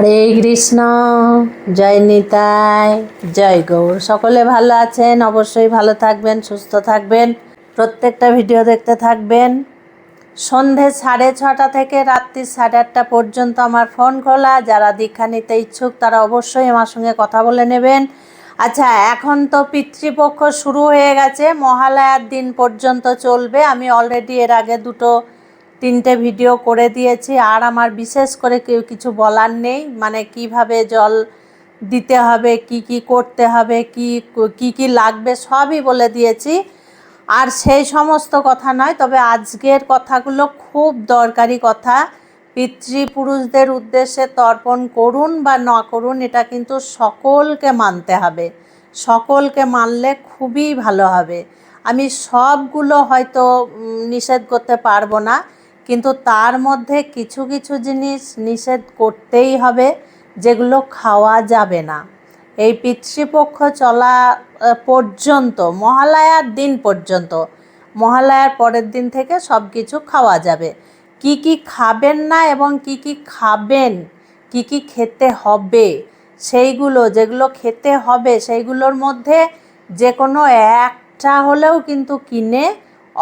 হরে কৃষ্ণ, জয় নিতাই, জয় গৌর। সকলে ভালো আছেন, অবশ্যই ভালো থাকবেন, সুস্থ থাকবেন। প্রত্যেকটা ভিডিও দেখতে থাকবেন। সন্ধে সাড়ে ছটা থেকে রাত্রি সাড়ে আটটা পর্যন্ত আমার ফোন খোলা। যারা দীক্ষা নিতে ইচ্ছুক, তারা অবশ্যই আমার সঙ্গে কথা বলে নেবেন। আচ্ছা এখন তো পিতৃপক্ষ শুরু হয়ে গেছে। মহালয়ার দিন পর্যন্ত চলবে। আমি অলরেডি এর আগে দুটো তিনটে ভিডিও করে দিয়েছি, আর আমার বিশেষ করে কেউ কিছু বলার নেই মানে কীভাবে জল দিতে হবে, কি কি করতে হবে, কি কি কি লাগবে সবই বলে দিয়েছি। আর সেই সমস্ত কথা নয়, তবে আজকের কথাগুলো খুব দরকারি কথা। পিতৃপুরুষদের উদ্দেশ্যে তর্পণ করুন বা না করুন, এটা কিন্তু সকলকে মানতে হবে। সকলকে মানলে খুবই ভালো হবে। আমি সবগুলো হয়তো নিষেধ করতে পারব না। কিন্তু তার মধ্যে কিছু কিছু জিনিস নিষেধ করতেই হবে, যেগুলো খাওয়া যাবে না। এই পিতৃপক্ষ চলা পর্যন্ত, মহালয়ার দিন পর্যন্ত, মহালয়ার পরের দিন থেকে সব কিছু খাওয়া যাবে। কি কি খাবেন না এবং কি কি খাবেন, কি কি খেতে হবে, সেইগুলো, যেগুলো খেতে হবে, সেইগুলোর মধ্যে যে কোনো একটা হলেও কিন্তু কিনে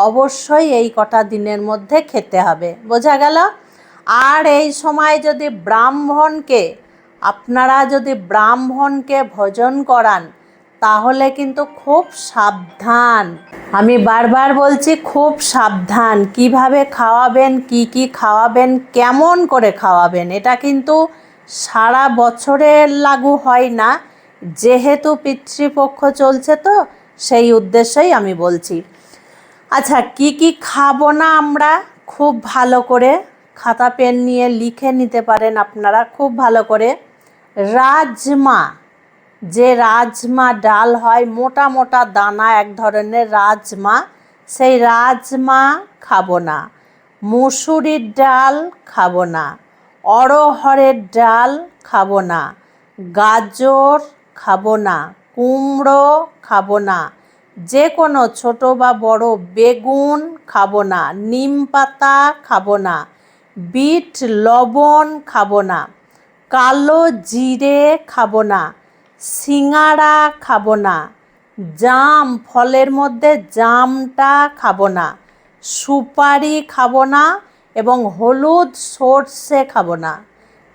অবশ্যই এই কটা দিনের মধ্যে খেতে হবে। বোঝা গেল? আর এই সময় যদি ব্রাহ্মণকে, আপনারা যদি ব্রাহ্মণকে ভোজন করান, তাহলে কিন্তু খুব সাবধান। আমি বারবার বলছি, খুব সাবধান। কীভাবে খাওয়াবেন, কি কি খাওয়াবেন, কেমন করে খাওয়াবেন, এটা কিন্তু সারা বছরের লাগু হয় না। যেহেতু পিতৃপক্ষ চলছে তো, সেই উদ্দেশ্যেই আমি বলছি। আচ্ছা কি কি খাব না আমরা? খুব ভালো করে খাতা, পেন নিয়ে লিখে নিতে পারেন আপনারা, খুব ভালো করে। রাজমা, যে রাজমা ডাল হয়, মোটা মোটা দানা, এক ধরনের রাজমা, সেই রাজমা খাব না। মুসুরির ডাল খাব না। অড়হরের ডাল খাব না। গাজর খাব না। কুমড়ো খাব না। যে কোনো ছোট বা বড় বেগুন খাব না, নিম পাতা খাব না, বিট, লবণ খাব না, কালো জিরে খাব না সিঙাড়া খাব না, জাম, ফলের মধ্যে জামটা খাব না, সুপারি খাব না এবং হলুদ সর্ষে খাব না,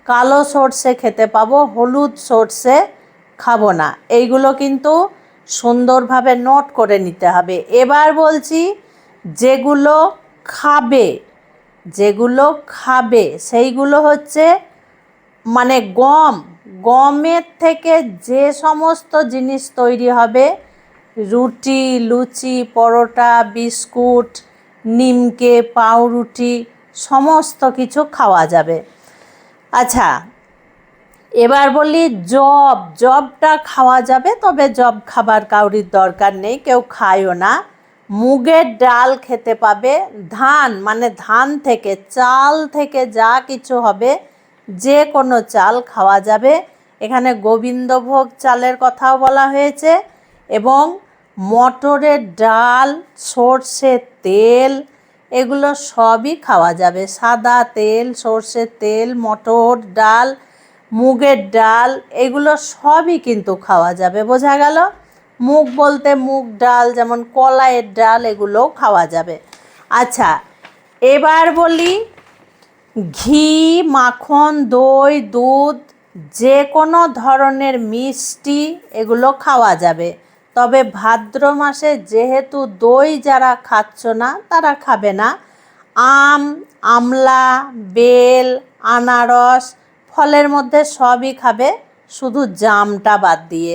কালো সর্ষে খেতে পাবো, হলুদ সর্ষে খাব না। এইগুলো কিন্তু সুন্দরভাবে নোট করে নিতে হবে। এবার বলছি, যেগুলো খাবে যেগুলো খাবে, সেইগুলো হচ্ছে মানে গম। গমের থেকে যে সমস্ত জিনিস তৈরি হবে, রুটি, লুচি, পরোটা, বিস্কুট, নিমকে, পাউরুটি, সমস্ত কিছু খাওয়া যাবে। আচ্ছা এবার বলি, জব, জবটা খাওয়া যাবে, তবে জব খাবার কাউরির দরকার নেই, কেউ খায়ও না। মুগের ডাল খেতে পাবে, ধান মানে ধান থেকে, চাল থেকে যা কিছু হবে যে কোনো চাল খাওয়া যাবে। এখানে গোবিন্দভোগ চালের কথাও বলা হয়েছে, এবং মটরের ডাল, সর্ষের তেল, এগুলো সবই খাওয়া যাবে। সাদা তেল, সর্ষের তেল, মটর, ডাল মুগের ডাল, এগুলো সবই কিন্তু খাওয়া যাবে, বোঝা গেল? মুগ বলতে মুগ ডাল, যেমন কলাইয়ের ডাল, এগুলোও খাওয়া যাবে। আচ্ছা এবার বলি ঘি, মাখন, দই, দুধ যে কোনো ধরনের মিষ্টি, এগুলো খাওয়া যাবে। তবে ভাদ্র মাসে যেহেতু দই যারা খাচ্ছ না, তারা খাবে না। আম, আমলা, বেল, আনারস ফলের মধ্যে সবই খাবে, শুধু জামটা বাদ দিয়ে।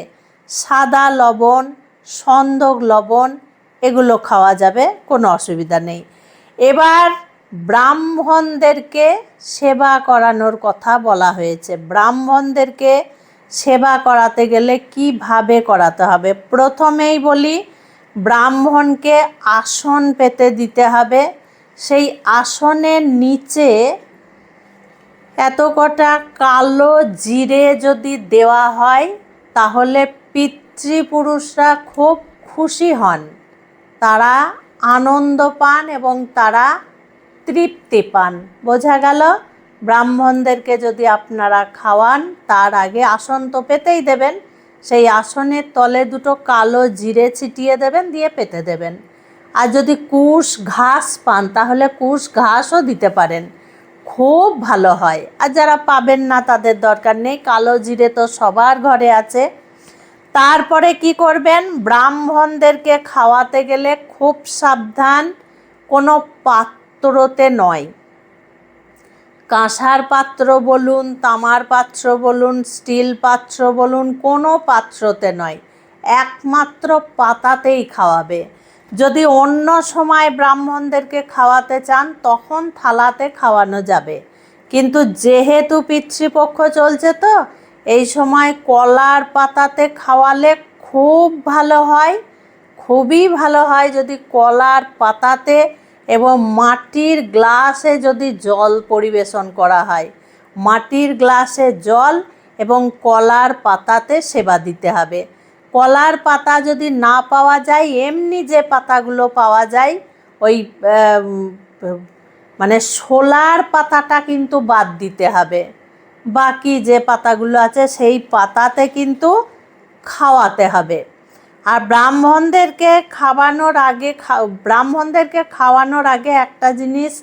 সাদা লবণ, সন্দক লবণ, এগুলো খাওয়া যাবে, কোনো অসুবিধা নেই। এবার ব্রাহ্মণদেরকে সেবা করানোর কথা বলা হয়েছে। ব্রাহ্মণদেরকে সেবা করাতে গেলে কীভাবে করাতে হবে? প্রথমেই বলি, ব্রাহ্মণকে আসন পেতে দিতে হবে। সেই আসনের নিচে এত কটা কালো জিরে যদি দেওয়া হয়, তাহলে পিতৃপুরুষরা খুব খুশি হন। তারা আনন্দ পান এবং তারা তৃপ্তি পান। বোঝা গেল? ব্রাহ্মণদেরকে যদি আপনারা খাওয়ান, তার আগে আসন তো পেতেই দেবেন। সেই আসনের তলে দুটো কালো জিরে ছিটিয়ে দেবেন, দিয়ে পেতে দেবেন। আর যদি কুশ ঘাস পান, তাহলে কুশ ঘাসও দিতে পারেন। খুব ভালো হয়। আর যারা পাবেন না, তাদের দরকার নেই। কালো জিরে তো সবার ঘরে আছে। তারপরে কি করবেন? ব্রাহ্মণদেরকে খাওয়াতে গেলে খুব সাবধান। কোনো পাত্রতে নয়। কাঁসার পাত্র বলুন, তামার পাত্র বলুন, স্টিল পাত্র বলুন, কোনো পাত্রতে নয়। একমাত্র পাতাতেই খাওয়াবে। যদি অন্য সময় ব্রাহ্মণদেরকে খাওয়াতে চান, তখন থালাতে খাওয়ানো যাবে। কিন্তু যেহেতু পিতৃপক্ষ চলছে তো, এই সময় কলার পাতাতে খাওয়ালে খুব ভালো হয়, খুবই ভালো হয় যদি কলার পাতাতে এবং মাটির গ্লাসে যদি জল পরিবেশন করা হয়। মাটির গ্লাসে জল এবং কলার পাতাতে সেবা দিতে হবে। কলার পাতা যদি না পাওয়া যায়, এমনি যে পাতাগুলো পাওয়া যায়, ওই মানে শোলার পাতাটা কিন্তু বাদ দিতে হবে। বাকি যে পাতাগুলো আছে, সেই পাতাতে কিন্তু খাওয়াতে হবে। আর ব্রাহ্মণদেরকে খাওয়ানোর আগে ব্রাহ্মণদেরকে খাওয়ানোর আগে একটা জিনিস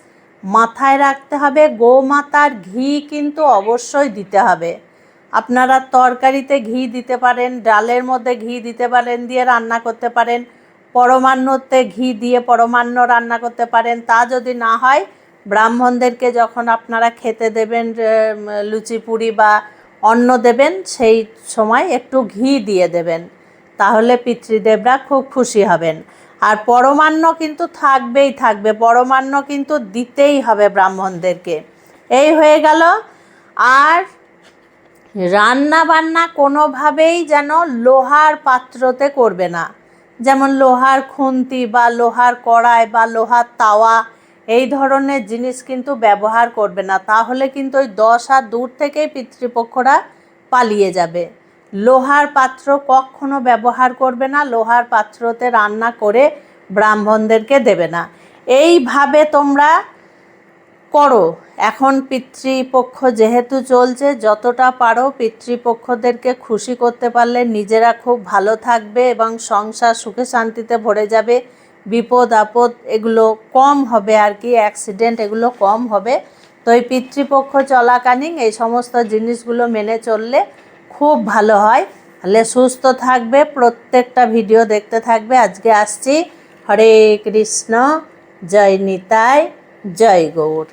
মাথায় রাখতে হবে, গোমাতার ঘি কিন্তু অবশ্যই দিতে হবে। আপনারা তরকারিতে ঘি দিতে পারেন, ডালের মধ্যে ঘি দিতে পারেন, দিয়ে রান্না করতে পারেন। পরমান্নতে ঘি দিয়ে পরমান্ন রান্না করতে পারেন। তা যদি না হয়, ব্রাহ্মণদেরকে যখন আপনারা খেতে দেবেন লুচি, পুরি বা অন্ন দেবেন, সেই সময় একটু ঘি দিয়ে দেবেন। তাহলে পিতৃদেবরা খুব খুশি হবেন। আর পরমান্ন কিন্তু থাকবেই থাকবে, পরমান্ন কিন্তু দিতেই হবে ব্রাহ্মণদেরকে। এই হয়ে গেল। আর রান্না বান্না কোনোভাবেই যেন লোহার পাত্রতে করবে না। যেমন লোহার খুন্তি বা লোহার কড়াই বা লোহার তাওয়া, এই ধরনের জিনিস কিন্তু ব্যবহার করবে না। তাহলে কিন্তু ওই দশ হাত দূর থেকেই পিতৃপক্ষরা পালিয়ে যাবে। লোহার পাত্র কখনো ব্যবহার করবে না, লোহার পাত্রতে রান্না করে ব্রাহ্মণদেরকে দেবে না। এইভাবে তোমরা করো। এখন পিতৃপক্ষ যেহেতু চলছে, যতটা পারো পিতৃপক্ষদেরকে খুশি করতে পারলে নিজেরা খুব ভালো থাকবে এবং সংসার সুখে শান্তিতে ভরে যাবে। বিপদ, আপদ এগুলো কম হবে আর কি অ্যাক্সিডেন্ট এগুলো কম হবে। তো এই পিতৃপক্ষ চলাকালীন এই সমস্ত জিনিসগুলো মেনে চললে খুব ভালো হয়। তাহলে সুস্থ থাকবে, প্রত্যেকটা ভিডিও দেখতে থাকবে। আজকে আসছি। হরে কৃষ্ণ, জয় নিতাই, জয় গৌর।